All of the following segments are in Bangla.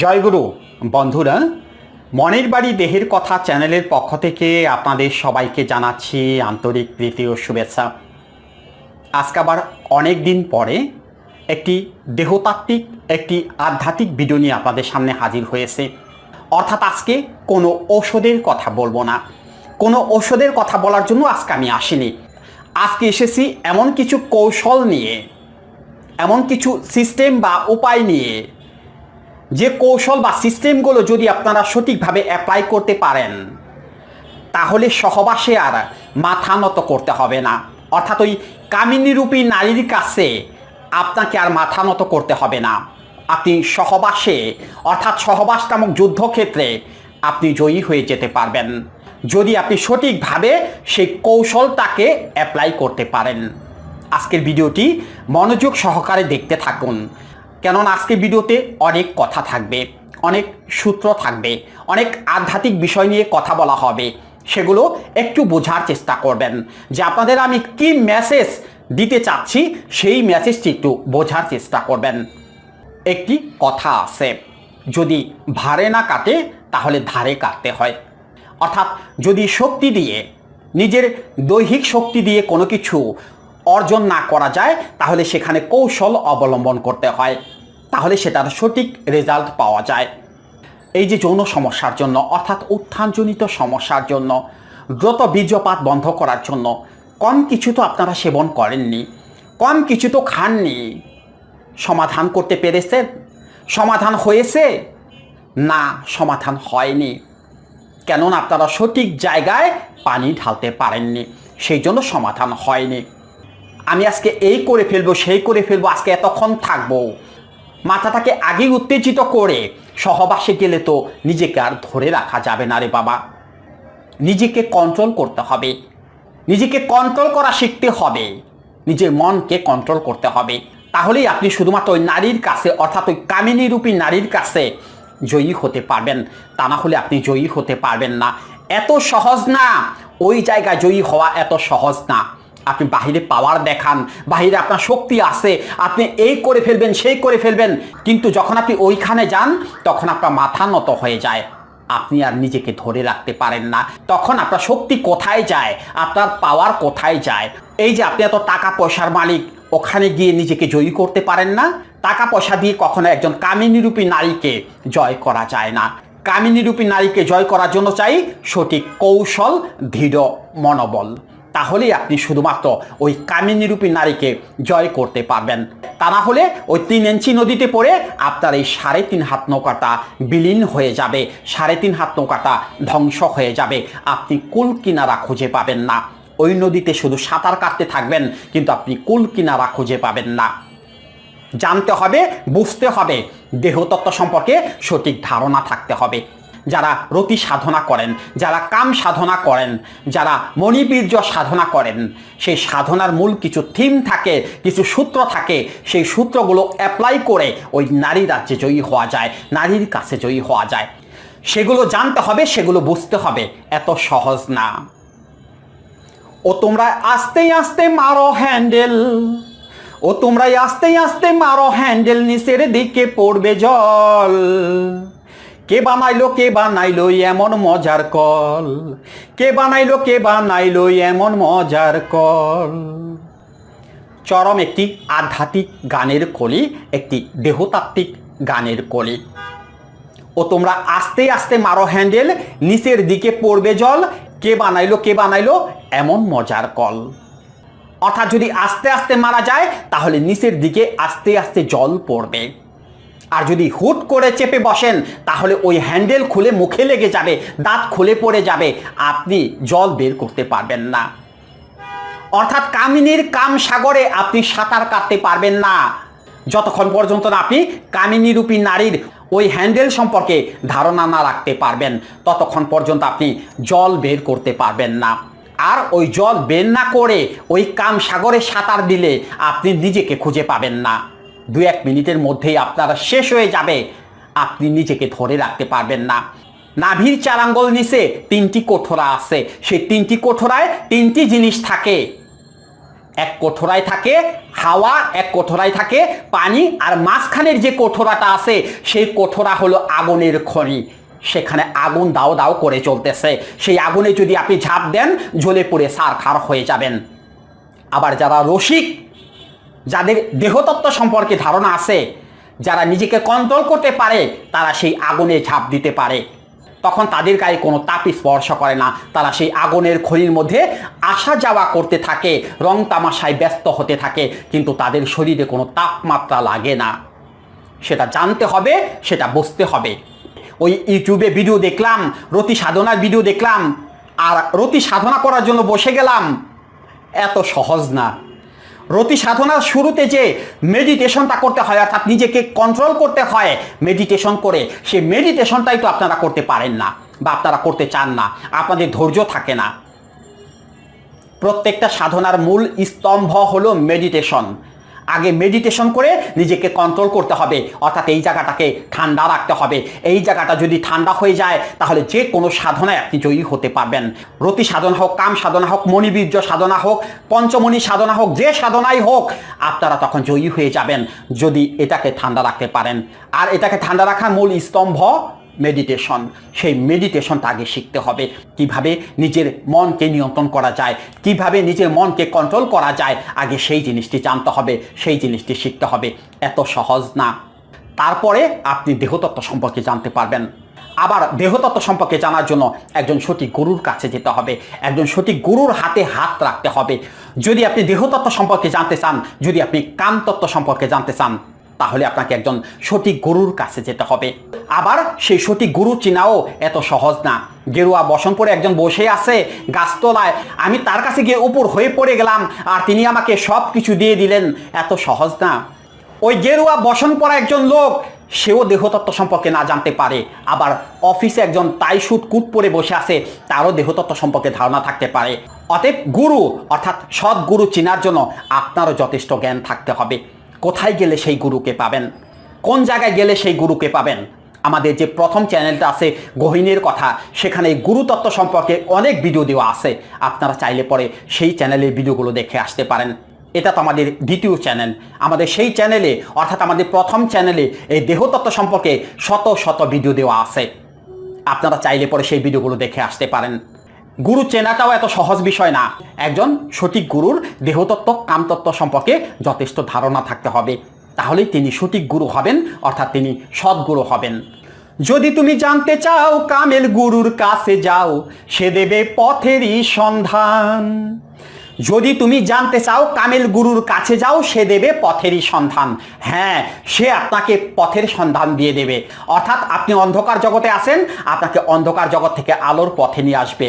জয়গুরু বন্ধুরা, মনের বাড়ি দেহের কথা চ্যানেলের পক্ষ থেকে আপনাদের সবাইকে জানাচ্ছি আন্তরিক প্রীতি ও শুভেচ্ছা। আজকে আবার অনেক দিন পরে একটি দেহতাত্ত্বিক, একটি আধ্যাত্মিক ভিডিও নিয়ে আপনাদের সামনে হাজির হয়েছে। অর্থাৎ আজকে কোনো ঔষধের কথা বলব না। কোনো ঔষধের কথা বলার জন্য আজকে আমি আসিনি। আজকে এসেছি এমন কিছু কৌশল নিয়ে, এমন কিছু সিস্টেম বা উপায় নিয়ে যে কৌশল বা সিস্টেমগুলো যদি আপনারা সঠিকভাবে অ্যাপ্লাই করতে পারেন, তাহলে সহবাসে আর মাথা নত করতে হবে না। অর্থাৎ ওই কামিনীরূপী নারীর কাছে আপনাকে আর মাথা নত করতে হবে না। আপনি সহবাসে, অর্থাৎ সহবাস নামক যুদ্ধক্ষেত্রে আপনি জয়ী হয়ে যেতে পারবেন। যদি আপনি সঠিকভাবে সেই কৌশলটাকে অ্যাপ্লাই করতে পারেন। আজকের ভিডিওটি মনোযোগ সহকারে দেখতে থাকুন। কেননা আজকে ভিডিওতে অনেক কথা থাকবে, অনেক সূত্র থাকবে, অনেক আধ্যাত্মিক বিষয় নিয়ে কথা বলা হবে। সেগুলো একটু বোঝার চেষ্টা করবেন যে আপনাদের আমি কি মেসেজ দিতে চাচ্ছি, সেই মেসেজটি একটু বোঝার চেষ্টা করবেন। একটি কথা আছে, যদি ভারে না কাটে, তাহলে ধারে কাটতে হয়। অর্থাৎ যদি শক্তি দিয়ে, নিজের দৈহিক শক্তি দিয়ে কোনো কিছু অর্জন না করা যায়, তাহলে সেখানে কৌশল অবলম্বন করতে হয়। তাহলে সেটার সঠিক রেজাল্ট পাওয়া যায়। এই যে যৌন সমস্যার জন্য, অর্থাৎ উত্থানজনিত সমস্যার জন্য, দ্রুত বীর্যপাত বন্ধ করার জন্য, কম কিছু তো আপনারা সেবন করেননি। কম কিছু তো খাননি। সমাধান করতে পেরেছেন সমাধান হয়েছে? না, সমাধান হয়নি। কেননা আপনারা সঠিক জায়গায় পানি ঢালতে পারেননি। সেই জন্য সমাধান হয়নি। আমি আজকে এই করে ফেলব, সেই করে ফেলব, আজকে এতক্ষণ থাকব। মাথাটাকে আগেই উত্তেজিত করে সহবাসে গেলে তো নিজেকে আর ধরে রাখা যাবে না রে বাবা। নিজেকে কন্ট্রোল করতে হবে। নিজেকে কন্ট্রোল করা শিখতে হবে। নিজের মনকে কন্ট্রোল করতে হবে। তাহলেই আপনি শুধুমাত্র ওই নারীর কাছে, অর্থাৎ ওই কামিনী রূপী নারীর কাছে জয়ী হতে পারবেন। তা না হলে আপনি জয়ী হতে পারবেন না। এত সহজ না। ওই জায়গায় জয়ী হওয়া এত সহজ না। আপনি বাহিরে পাওয়ার দেখান, বাহিরে আপনার শক্তি আছে আপনি এই করে ফেলবেন, সেই করে ফেলবেন। কিন্তু যখন আপনি ওইখানে যান, তখন আপনার মাথা নত হয়ে যায়। আপনি আর নিজেকে ধরে রাখতে পারেন না। তখন আপনার শক্তি কোথায় যায়? আপনার পাওয়ার কোথায় যায়? এই যে আপনি এত টাকা পয়সার মালিক, ওখানে গিয়ে নিজেকে জয়ী করতে পারেন না? টাকা পয়সা দিয়ে কখনো একজন কামিনীরূপী নারীকে জয় করা যায় না। কামিনীরূপী নারীকে জয় করার জন্য চাই সঠিক কৌশল, দৃঢ় মনোবল। তাহলেই আপনি শুধুমাত্র ওই কামিনীরূপী নারীকে জয় করতে পারবেন। তা না হলে ওই তিন ইঞ্চি নদীতে পড়ে আপনার এই সাড়ে তিন হাত নৌকাটা বিলীন হয়ে যাবে। সাড়ে তিন হাত নৌকাটা ধ্বংস হয়ে যাবে। আপনি কুল কিনারা খুঁজে পাবেন না। ওই নদীতে শুধু সাঁতার কাটতে থাকবেন, কিন্তু আপনি কুল কিনারা খুঁজে পাবেন না। জানতে হবে, বুঝতে হবে, দেহতত্ত্ব সম্পর্কে সঠিক ধারণা থাকতে হবে। যারা রতি সাধনা করেন, যারা কাম সাধনা করেন, যারা মণিবীর্য সাধনা করেন, সেই সাধনার মূল কিছু থিম থাকে, কিছু সূত্র থাকে, সেই সূত্রগুলো অ্যাপ্লাই করে ওই নারী রাজ্যে জয়ী হওয়া যায়, নারীর কাছে জয়ী হওয়া যায়। সেগুলো জানতে হবে, সেগুলো বুঝতে হবে, এত সহজ না। ও তোমরা আস্তে আস্তে মারো হ্যান্ডেল ও তোমরা আস্তে আস্তে মারো হ্যান্ডেল নিচের দিকে পড়বে জল। কে বানাইলো কে বানাইলো এমন মজার কল? কে বানাইলো কে বানাইলো এমন মজার কল? চরম একটি আধ্যাত্মিক গানের কলি, একটি দেহতাত্ত্বিক গানের কলি। ও তোমরা আস্তে আস্তে মারো হ্যান্ডেল, নিচের দিকে পড়বে জল, কে বানাইলো কে বানাইলো এমন মজার কল। অর্থাৎ যদি আস্তে আস্তে মারা যায়, তাহলে নিচের দিকে আস্তে আস্তে জল পড়বে। আর যদি হুট করে চেপে বসেন, তাহলে ওই হ্যান্ডেল খুলে মুখে লেগে যাবে, দাঁত খুলে পড়ে যাবে, আপনি জল বের করতে পারবেন না। অর্থাৎ কামিনীর কাম সাগরে আপনি সাঁতার কাটতে পারবেন না। যতক্ষণ পর্যন্ত না আপনি কামিনীরূপী নারীর ওই হ্যান্ডেল সম্পর্কে ধারণা না রাখতে পারবেন, ততক্ষণ পর্যন্ত আপনি জল বের করতে পারবেন না। আর ওই জল বের না করে ওই কাম সাগরে সাঁতার দিলে আপনি নিজেকে খুঁজে পাবেন না। দু এক মিনিটের মধ্যেই আপনারা শেষ হয়ে যাবে। আপনি নিজেকে ধরে রাখতে পারবেন না। নাভির চারাঙ্গল নিচে তিনটি কোঠরা আছে। সেই তিনটি কোঠরায় তিনটি জিনিস থাকে। এক কোঠরায় থাকে হাওয়া, এক কোঠরায় থাকে পানি আর মাঝখানের যে কোঠরাটা আছে, সেই কোঠরা হলো আগুনের খনি। সেখানে আগুন দাও দাও করে চলতেছে সেই আগুনে যদি আপনি ঝাঁপ দেন, জ্বলে পড়ে সার খার হয়ে যাবেন। আবার যারা রসিক যাদের দেহতত্ত্ব সম্পর্কে ধারণা আছে, যারা নিজেকে কন্ট্রোল করতে পারে, তারা সেই আগুনে ঝাঁপ দিতে পারে। তখন তাদের গায়ে কোনো তাপ স্পর্শ করে না। তারা সেই আগুনের খনির মধ্যে আসা যাওয়া করতে থাকে, রং তামাশায় ব্যস্ত হতে থাকে, কিন্তু তাদের শরীরে কোনো তাপমাত্রা লাগে না। সেটা জানতে হবে, সেটা বুঝতে হবে। ওই ইউটিউবে ভিডিও দেখলাম, রতি সাধনার ভিডিও দেখলাম, আর রতি সাধনা করার জন্য বসে গেলাম। এত সহজ না। রতি সাধনার শুরুতে যে মেডিটেশনটা করতে হয়, অর্থাৎ নিজেকে কন্ট্রোল করতে হয় মেডিটেশন করে সেই মেডিটেশনটাই তো আপনারা করতে পারেন না বা আপনারা করতে চান না। আপনাদের ধৈর্য থাকে না। প্রত্যেকটা সাধনার মূল স্তম্ভ হলো মেডিটেশন আগে মেডিটেশন করে নিজেকে কন্ট্রোল করতে হবে। অর্থাৎ এই জায়গাটাকে ঠান্ডা রাখতে হবে। এই জায়গাটা যদি ঠান্ডা হয়ে যায়, তাহলে যে কোনো সাধনায় আপনি জয়ী হতে পারবেন। রতি সাধনা হোক, কাম সাধনা হোক, মণিবীর্য সাধনা হোক, পঞ্চমণি সাধনা হোক, যে সাধনাই হোক, আপনারা তখন জয়ী হয়ে যাবেন। যদি এটাকে ঠান্ডা রাখতে পারেন। আর এটাকে ঠান্ডা রাখার মূল স্তম্ভ মেডিটেশন সেই মেডিটেশনটা আগে শিখতে হবে। কীভাবে নিজের মনকে নিয়ন্ত্রণ করা যায়, কীভাবে নিজের মনকে কন্ট্রোল করা যায়, আগে সেই জিনিসটি জানতে হবে, সেই জিনিসটি শিখতে হবে। এত সহজ না। তারপরে আপনি দেহতত্ত্ব সম্পর্কে জানতে পারবেন। আবার দেহতত্ত্ব সম্পর্কে জানার জন্য একজন সঠিক গুরুর কাছে যেতে হবে, একজন সঠিক গুরুর হাতে হাত রাখতে হবে। যদি আপনি দেহতত্ত্ব সম্পর্কে জানতে চান, যদি আপনি কামতত্ত্ব সম্পর্কে জানতে চান তাহলে আপনাকে একজন সঠিক গুরুর কাছে যেতে হবে। আবার সেই সঠিক গুরু চিনাও এত সহজ না। গেরুয়া বসন পরে একজন বসে আছে গাছতলায়। আমি তার কাছে গিয়ে উপর হয়ে পড়ে গেলাম আর তিনি আমাকে সব কিছু দিয়ে দিলেন। এত সহজ না। ওই গেরুয়া বসন পরা একজন লোক, সেও দেহতত্ত্ব সম্পর্কে না জানতে পারে। আবার অফিসে একজন তাই সুট কুট পরে বসে আছে, তারও দেহতত্ত্ব সম্পর্কে ধারণা থাকতে পারে। অতএব গুরু, অর্থাৎ সৎ গুরু চেনার জন্য আপনারও যথেষ্ট জ্ঞান থাকতে হবে। কোথায় গেলে সেই গুরুকে পাবেন? কোন জায়গায় গেলে সেই গুরুকে পাবেন? আমাদের যে প্রথম চ্যানেলটা আছে, গহিনীর কথা, সেখানে গুরুতত্ত্ব সম্পর্কে অনেক ভিডিও দেওয়া আছে। আপনারা চাইলে পরে সেই চ্যানেলের ভিডিওগুলো দেখে আসতে পারেন। এটা তো আমাদের দ্বিতীয় চ্যানেল আমাদের সেই চ্যানেলে অর্থাৎ আমাদের প্রথম চ্যানেলে এই দেহতত্ত্ব সম্পর্কে শত শত ভিডিও দেওয়া আছে। আপনারা চাইলে পরে সেই ভিডিওগুলো দেখে আসতে পারেন। গুরু চেনাটাও এত সহজ বিষয় না। একজন সঠিক গুরুর দেহতত্ত্ব, কামতত্ত্ব সম্পর্কে যথেষ্ট ধারণা থাকতে হবে। তাহলেই তিনি সঠিক গুরু হবেন, অর্থাৎ তিনি সদ্গুরু হবেন। যদি তুমি জানতে চাও কামেল গুরুর কাছে যাও, সে দেবে পথেরই সন্ধান। যদি তুমি জানতে চাও কামেল গুরুর কাছে যাও, সে দেবে পথেরই সন্ধান। হ্যাঁ সে আপনাকে পথের সন্ধান দিয়ে দেবে। অর্থাৎ আপনি অন্ধকার জগতে আসেন আপনাকে অন্ধকার জগৎ থেকে আলোর পথে নিয়ে আসবে।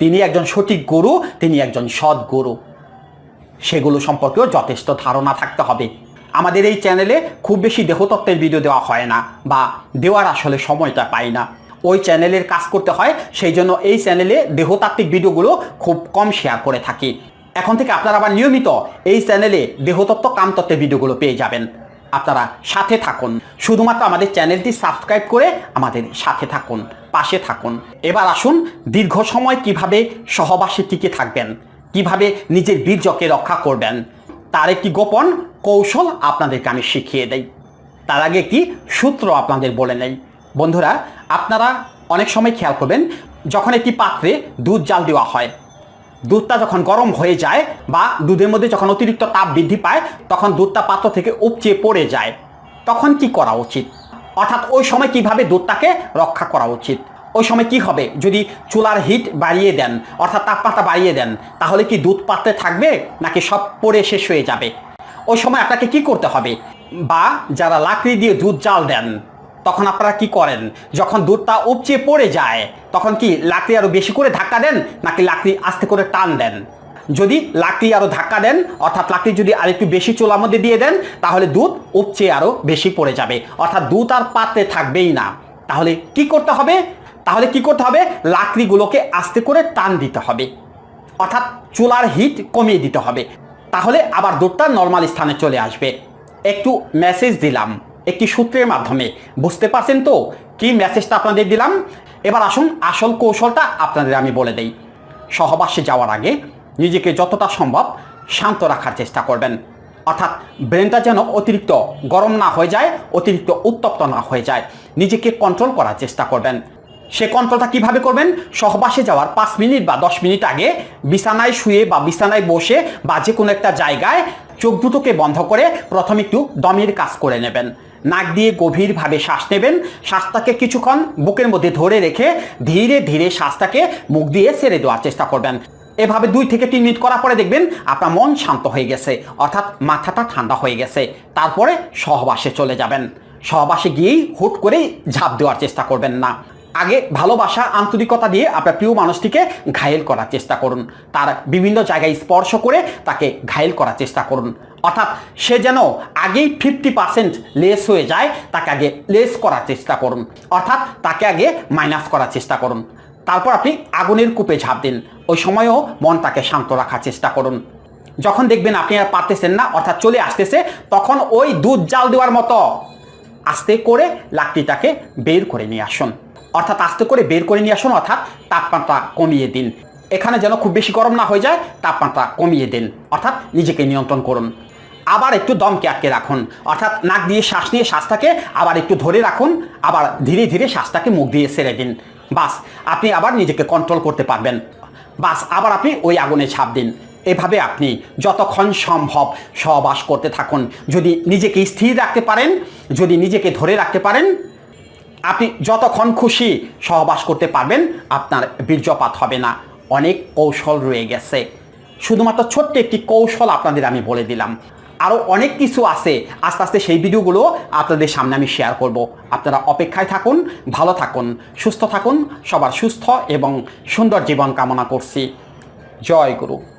তিনি একজন সঠিক গুরু, তিনি একজন সৎ গুরু। সেগুলো সম্পর্কেও যথেষ্ট ধারণা থাকতে হবে। আমাদের এই চ্যানেলে খুব বেশি দেহতত্ত্বের ভিডিও দেওয়া হয় না বা দেওয়ার আসলে সময়টা পাই না। ওই চ্যানেলের কাজ করতে হয়, সেই জন্য এই চ্যানেলে দেহতাত্ত্বিক ভিডিওগুলো খুব কম শেয়ার করে থাকি। এখন থেকে আপনারা আবার নিয়মিত এই চ্যানেলে দেহতত্ত্ব, কামতত্ত্বের ভিডিওগুলো পেয়ে যাবেন। আপনারা সাথে থাকুন। শুধুমাত্র আমাদের চ্যানেলটি সাবস্ক্রাইব করে আমাদের সাথে থাকুন, পাশে থাকুন। এবার আসুন দীর্ঘ সময় কীভাবে সহবাসে টিকে থাকবেন, কীভাবে নিজের বীর্যকে রক্ষা করবেন। তার একটি গোপন কৌশল আপনাদেরকে আমি শিখিয়ে দেই। তার আগে একটি সূত্র আপনাদের বলে নেই। বন্ধুরা, আপনারা অনেক সময় খেয়াল করবেন, যখন একটি পাত্রে দুধ জাল দেওয়া হয় দুধটা যখন গরম হয়ে যায় বা দুধের মধ্যে যখন অতিরিক্ত তাপ বৃদ্ধি পায়, তখন দুধটা পাত্র থেকে উপচে পড়ে যায়। তখন কি করা উচিত? অর্থাৎ ওই সময় কীভাবে দুধটাকে রক্ষা করা উচিত? ওই সময় কি হবে? যদি চুলার হিট বাড়িয়ে দেন, অর্থাৎ তাপমাত্রা বাড়িয়ে দেন, তাহলে কি দুধ পাত্রে থাকবে নাকি সব পড়ে শেষ হয়ে যাবে? ওই সময় আপনাকে কি করতে হবে? বা যারা লাকড়ি দিয়ে দুধ জাল দেন তখন আপনারা কি করেন? যখন দুধটা উপচে পড়ে যায়, তখন কি লাকড়ি আরও বেশি করে ধাক্কা দেন, নাকি লাকড়ি আস্তে করে টান দেন? যদি লাকড়ি আরও ধাক্কা দেন, অর্থাৎ লাকড়ি যদি আরেকটু বেশি চুলার মধ্যে দিয়ে দেন, তাহলে দুধ উপচে আরও বেশি পড়ে যাবে। অর্থাৎ দুধ আর পাত্রে থাকবেই না। তাহলে কি করতে হবে? তাহলে কি করতে হবে? লাকড়িগুলোকে আস্তে করে টান দিতে হবে। অর্থাৎ চুলার হিট কমিয়ে দিতে হবে। তাহলে আবার দুধটা নর্মাল স্থানে চলে আসবে। একটু মেসেজ দিলাম। একটি সূত্রের মাধ্যমে। বুঝতে পারছেন তো কি মেসেজটা আপনাদের দিলাম? এবার আসুন আসল কৌশলটা আপনাদের আমি বলে দেই। সহবাসে যাওয়ার আগে নিজেকে যতটা সম্ভব শান্ত রাখার চেষ্টা করবেন। অর্থাৎ ব্রেনটা যেন অতিরিক্ত গরম না হয়ে যায়, অতিরিক্ত উত্তপ্ত না হয়ে যায়। নিজেকে কন্ট্রোল করার চেষ্টা করবেন। সে কন্ট্রোলটা কীভাবে করবেন? সহবাসে যাওয়ার পাঁচ মিনিট বা দশ মিনিট আগে বিছানায় শুয়ে বা বিছানায় বসে বা যে কোনো একটা জায়গায় চোখ দুটোকে বন্ধ করে প্রথমে একটু দমের কাজ করে নেবেন। নাক দিয়ে গভীরভাবে শ্বাস নেবেন। শ্বাসটাকে কিছুক্ষণ বুকের মধ্যে ধরে রেখে ধীরে ধীরে শ্বাসটাকে মুখ দিয়ে ছেড়ে দেওয়ার চেষ্টা করবেন। এভাবে দুই থেকে তিন মিনিট করার পরে দেখবেন আপনার মন শান্ত হয়ে গেছে, অর্থাৎ মাথাটা ঠান্ডা হয়ে গেছে। তারপরে সহবাসে চলে যাবেন। সহবাসে গিয়েই হুট করে ঝাঁপ দেওয়ার চেষ্টা করবেন না। আগে ভালোবাসা, আন্তরিকতা দিয়ে আপনার প্রিয় মানুষটিকে ঘায়েল করার চেষ্টা করুন। তার বিভিন্ন জায়গায় স্পর্শ করে তাকে ঘায়েল করার চেষ্টা করুন। অর্থাৎ সে যেন আগেই ফিফটি পার্সেন্ট লেস হয়ে যায়, তাকে আগে লেস করার চেষ্টা করুন। অর্থাৎ তাকে আগে মাইনাস করার চেষ্টা করুন। তারপর আপনি আগুনের কূপে ঝাঁপ দিন। ওই সময়ও মনটাকে শান্ত রাখার চেষ্টা করুন। যখন দেখবেন আপনি আর পারতেছেন না, অর্থাৎ চলে আসতেছে, তখন ওই দুধ জাল দেওয়ার মতো আস্তে করে লাকড়িটাকে বের করে নিয়ে আসুন। অর্থাৎ আস্তে করে বের করে নিয়ে আসুন, অর্থাৎ তাপমাত্রা কমিয়ে দিন। এখানে যেন খুব বেশি গরম না হয়ে যায়, তাপমাত্রা কমিয়ে দিন, অর্থাৎ নিজেকে নিয়ন্ত্রণ করুন। আবার একটু দমকে আটকে রাখুন, অর্থাৎ নাক দিয়ে শ্বাস নিয়ে শ্বাসটাকে আবার একটু ধরে রাখুন, আবার ধীরে ধীরে শ্বাসটাকে মুখ দিয়ে ছেড়ে দিন। বাস, আপনি আবার নিজেকে কন্ট্রোল করতে পারবেন। বাস, আবার আপনি ওই আগুনে ছাপ দিন। এভাবে আপনি যতক্ষণ সম্ভব সহবাস করতে থাকুন। যদি নিজেকে স্থির রাখতে পারেন, যদি নিজেকে ধরে রাখতে পারেন আপনি যতক্ষণ খুশি সহবাস করতে পারবেন, আপনার বীর্যপাত হবে না। অনেক কৌশল রয়ে গেছে। শুধুমাত্র ছোট্ট একটি কৌশল আপনাদের আমি বলে দিলাম। আরও অনেক কিছু আছে। আস্তে আস্তে সেই ভিডিওগুলো আপনাদের সামনে আমি শেয়ার করব। আপনারা অপেক্ষায় থাকুন, ভালো থাকুন, সুস্থ থাকুন। সবার সুস্থ এবং সুন্দর জীবন কামনা করছি। জয় গুরু।